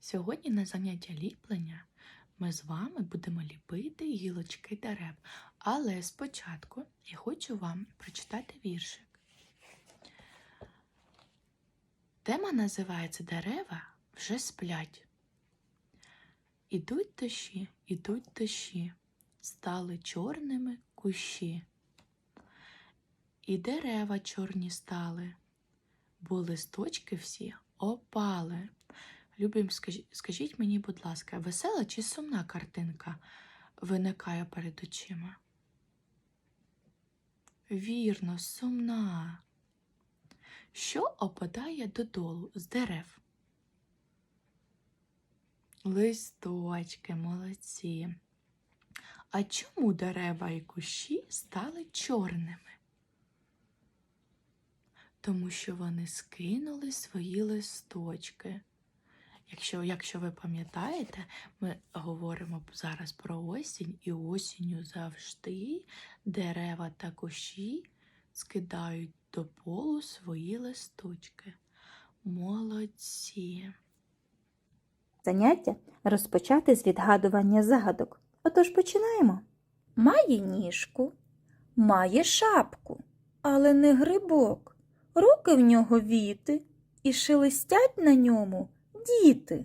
Сьогодні на заняття ліплення ми з вами будемо ліпити гілочки дерев. Але спочатку я хочу вам прочитати віршик. Тема називається Дерева вже сплять. Ідуть дощі, ідуть дощі, стали чорними кущі. І дерева чорні стали, бо листочки всі опали. Любим, скажіть, мені, будь ласка, весела чи сумна картинка виникає перед очима? Вірно, сумна. Що опадає додолу з дерев? Листочки, молодці. А чому дерева і кущі стали чорними? Тому що вони скинули свої листочки. Якщо, якщо ви пам'ятаєте, ми говоримо зараз про осінь, і осінню завжди дерева та кущі скидають до полу свої листочки. Молодці. Заняття розпочати з відгадування загадок. Отож починаємо. Має ніжку, має шапку, але не грибок. Руки в нього віти і шелестять на ньому діти.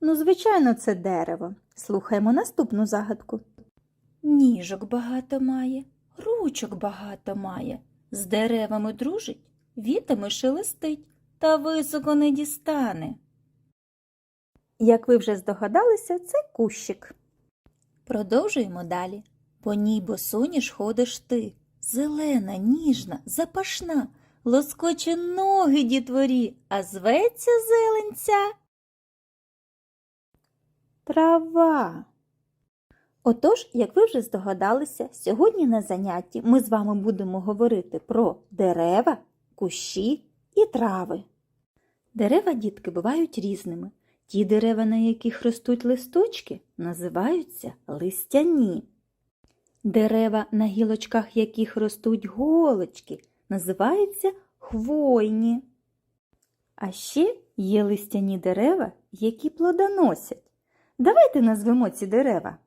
Ну, звичайно, це дерево. Слухаємо наступну загадку. Ніжок багато має, ручок багато має, з деревами дружить, вітами шелестить, та високо не дістане. Як ви вже здогадалися, це кущик. Продовжуємо далі. По ній босоніж ходиш ти. Зелена, ніжна, запашна, лоскоче ноги дітворі, а зветься зеленця. Трава. Отож, як ви вже здогадалися, сьогодні на занятті ми з вами будемо говорити про дерева, кущі і трави. Дерева, дітки, бувають різними. Ті дерева, на яких ростуть листочки, називаються листяні. Дерева, на гілочках яких ростуть голочки, називаються хвойні. А ще є листяні дерева, які плодоносять. Давайте назвемо ці дерева.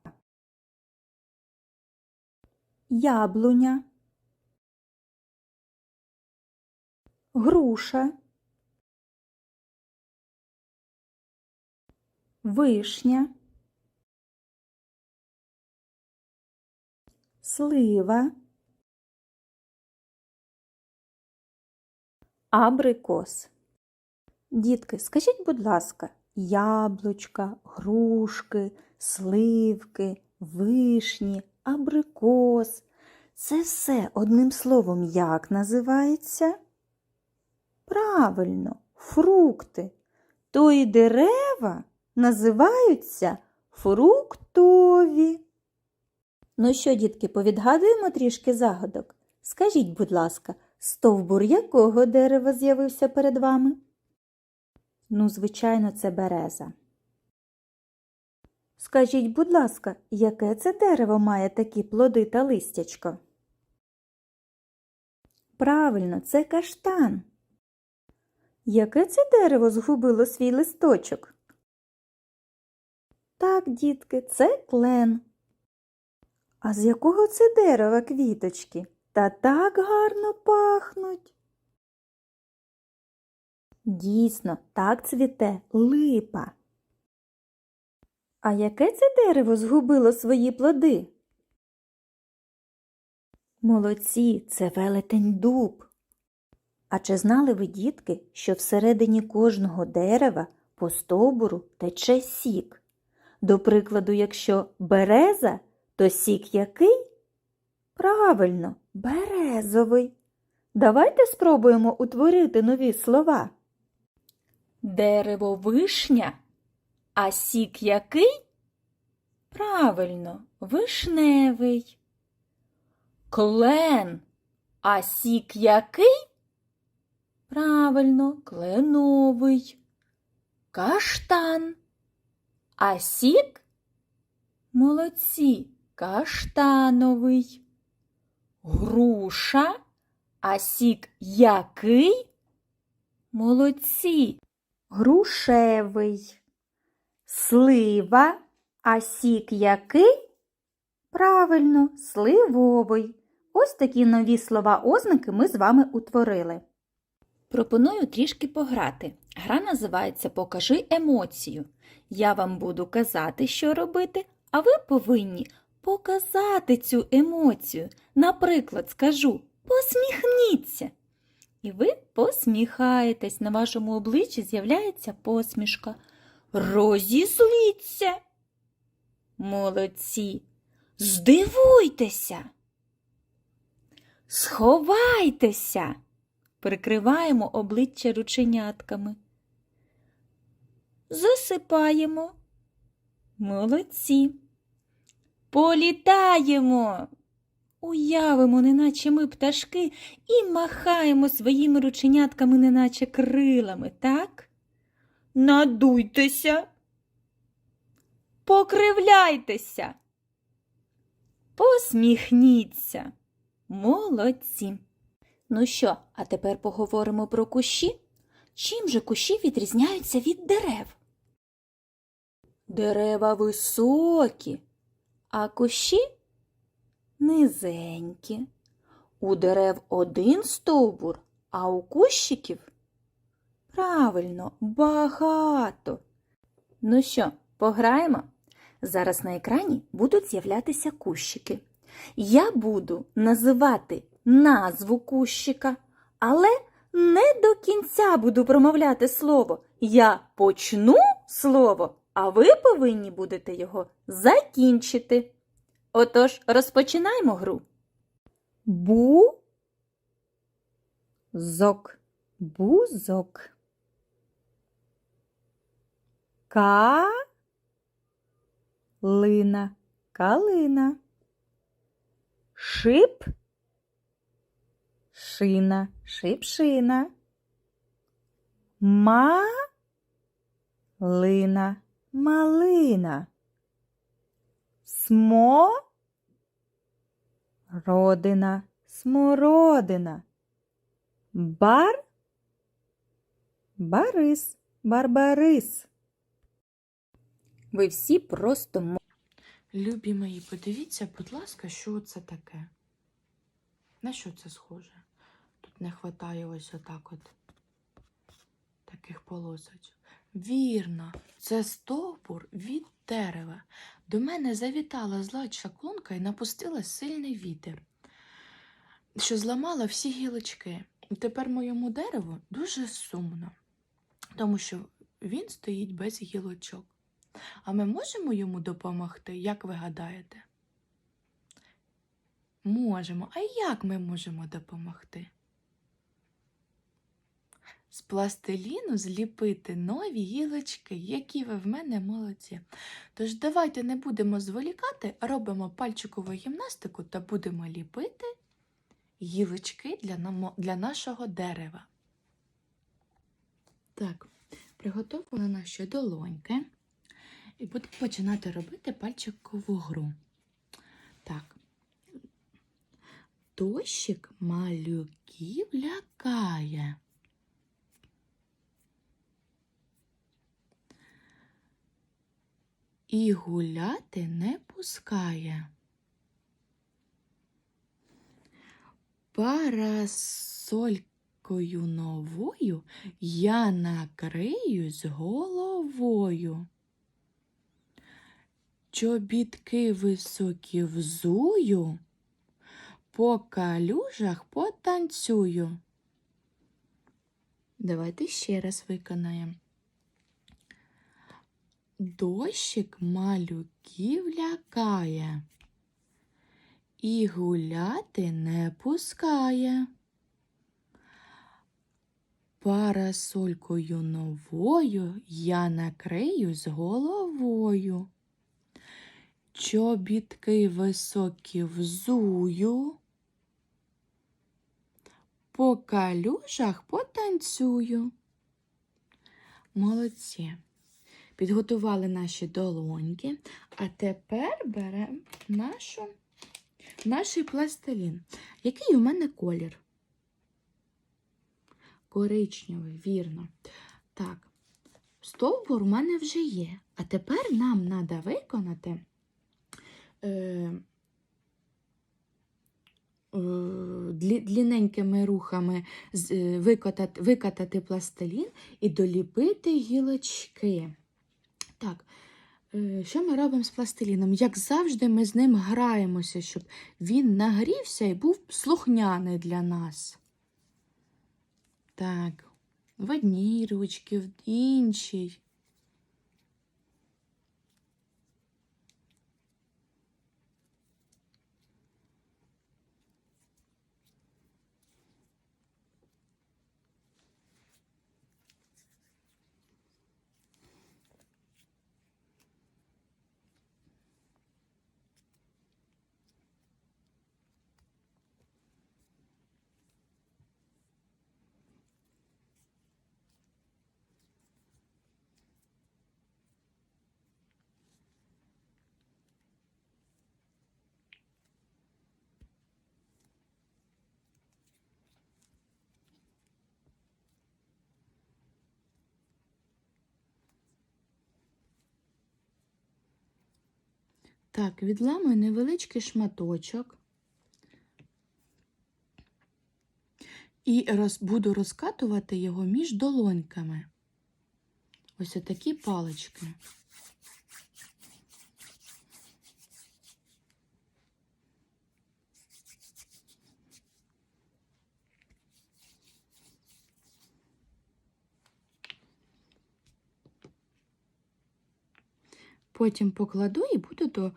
Яблуня, груша, вишня, слива, абрикос. Дітки, скажіть, будь ласка, яблучка, грушки, сливки, вишні, абрикос. Це все одним словом як називається? Правильно, фрукти. То і дерева називаються фруктові. Ну що, дітки, повідгадуємо трішки загадок? Скажіть, будь ласка, стовбур якого дерева з'явився перед вами? Ну, звичайно, це береза. Скажіть, будь ласка, яке це дерево має такі плоди та листячко? Правильно, це каштан. Яке це дерево згубило свій листочок? Так, дітки, це клен. А з якого це дерева квіточки? Та так гарно пахнуть. Дійсно, так цвіте липа. А яке це дерево згубило свої плоди? Молодці, це велетень дуб. А чи знали ви, дітки, що всередині кожного дерева по стовбуру тече сік? До прикладу, якщо береза, то сік який? Правильно, березовий. Давайте спробуємо утворити нові слова. Дерево вишня, а сік який? Правильно, вишневий. Клен, а сік який? Правильно, кленовий. Каштан. А сік? Молодці, каштановий. Груша. А сік який? Молодці. грушевий, слива, а сік який? Правильно, сливовий. Ось такі нові слова ознаки ми з вами утворили. Пропоную трішки пограти. Гра називається Покажи емоцію. Я вам буду казати, що робити, а ви повинні показати цю емоцію. Наприклад, скажу посміхніться. І ви посміхаєтесь, на вашому обличчі з'являється посмішка. Розізліться. Молодці. Здивуйтеся. Сховайтеся. Прикриваємо обличчя рученятками. Засипаємо. Молодці. Політаємо. Уявимо, неначе ми пташки, і махаємо своїми рученятками, неначе крилами, так? Надуйтеся. Покривляйтеся. Посміхніться. Молодці. Ну що, а тепер поговоримо про кущі. Чим же кущі відрізняються від дерев? Дерева високі, а кущі низенькі. У дерев один стовбур, а у кущиків правильно, багато. Ну що, пограємо? Зараз на екрані будуть з'являтися кущики. Я буду називати назву кущика, але не до кінця буду промовляти слово. Я почну слово, а ви повинні будете його закінчити. Отож, розпочинаємо гру. Бу. Зок. Бузок. Ка. Лина. Калина. Шип. Шина. Шипшина. Ма. Лина. Малина. Смо. Родина. Смородина. Бар. Барис. Барбарис. Ви всі просто Любі мої, подивіться, будь ласка, що це таке? На що це схоже? Тут не вистачає ось отак от таких полосочок. Вірно, це стовбур від дерева. До мене завітала зла чаклунка і напустила сильний вітер, що зламала всі гілочки. Тепер моєму дереву дуже сумно, тому що він стоїть без гілочок. А ми можемо йому допомогти, як ви гадаєте? Можемо. А як ми можемо допомогти? З пластиліну зліпити нові гілочки, які ви в мене молодці. Тож давайте не будемо зволікати, робимо пальчикову гімнастику та будемо ліпити гілочки для, для нашого дерева. Так, приготували наші долоньки. І будемо починати робити пальчикову гру. Так. Дощик малюків лякає. І гуляти не пускає. Парасолькою новою я накриюсь головою. Чобітки високі взую, по калюжах потанцюю. Давайте ще раз виконаємо. Дощик малюків лякає і гуляти не пускає. Парасолькою новою я накриюсь головою. Чобітки високі взую, по калюжах потанцюю. Молодці. Підготували наші долоньки, а тепер беремо нашу, наш пластилін. Який у мене колір? Коричневий, вірно. Так, стовбур у мене вже є. А тепер нам треба виконати е, е, длінненькими рухами е, викатати, викатати пластилін і доліпити гілочки. Так, е, що ми робимо з пластиліном? Як завжди, ми з ним граємося, щоб він нагрівся і був слухняний для нас. Так, в одній ручці, в іншій. Так, відламую невеличкий шматочок. І роз, буду розкатувати його між долоньками. Ось отакі палички. Потім покладу і буду до,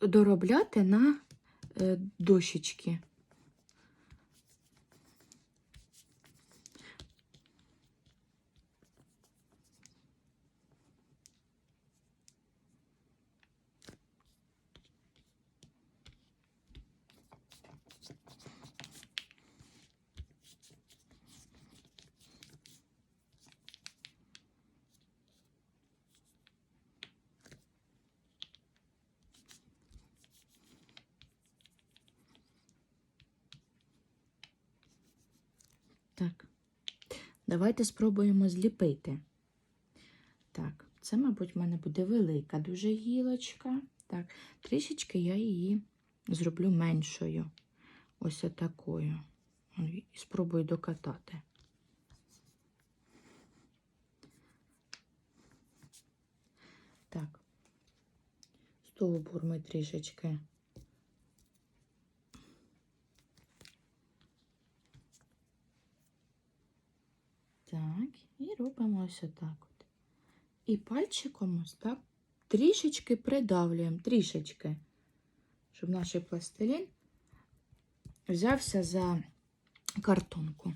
доробляти на е, дощечки. Так, давайте спробуємо зліпити. Так, це, мабуть, в мене буде велика дуже гілочка. Так, трішечки я її зроблю меншою. Ось отакою. І спробую докатати. Так, стовбур ми трішечки Так, і робимо ось отак от. І пальчиком ось так трішечки придавлюємо, трішечки, щоб наш пластилін взявся за картонку.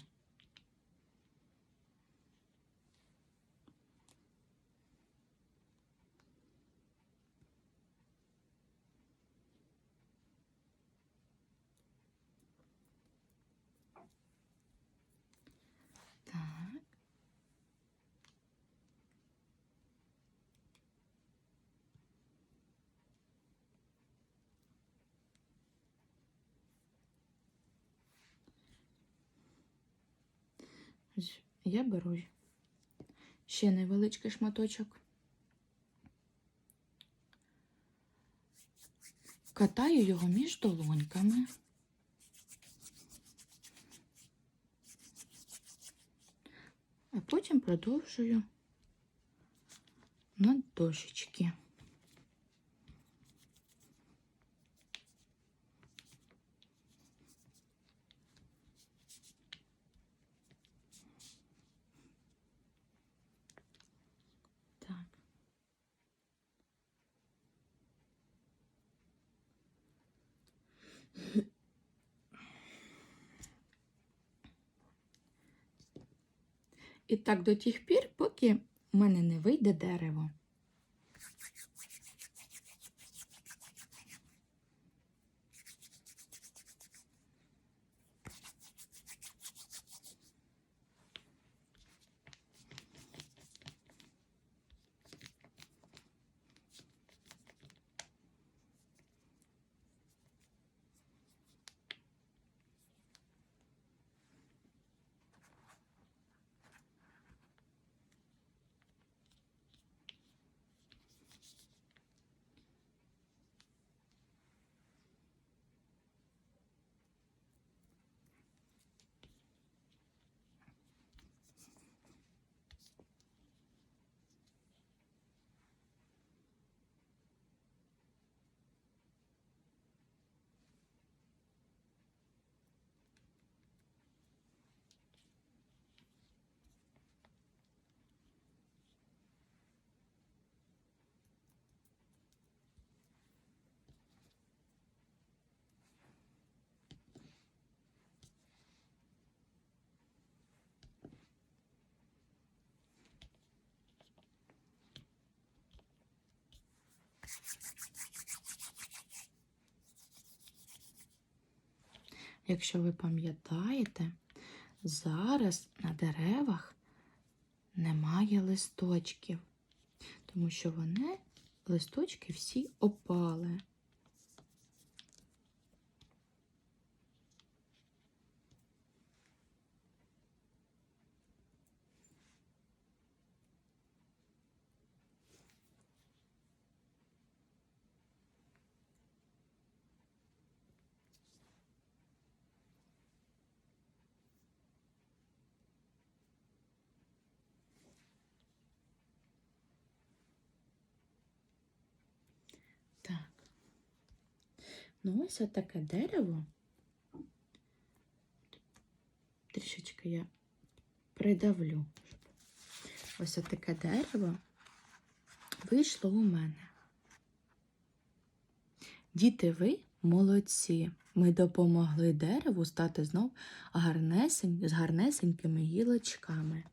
Так. Ось Я беру ще невеличкий шматочок. Катаю його між долоньками. А потім продовжую на дощечки. Так. І так до тих пір, поки в мене не вийде дерево. Якщо ви пам'ятаєте, зараз на деревах немає листочків, тому що вони листочки всі опали. Так. Ну, ось таке дерево. Трішечки я придавлю. Ось таке дерево вийшло у мене. Діти, ви молодці. Ми допомогли дереву стати знов гарнесень, з гарнесенькими гілочками.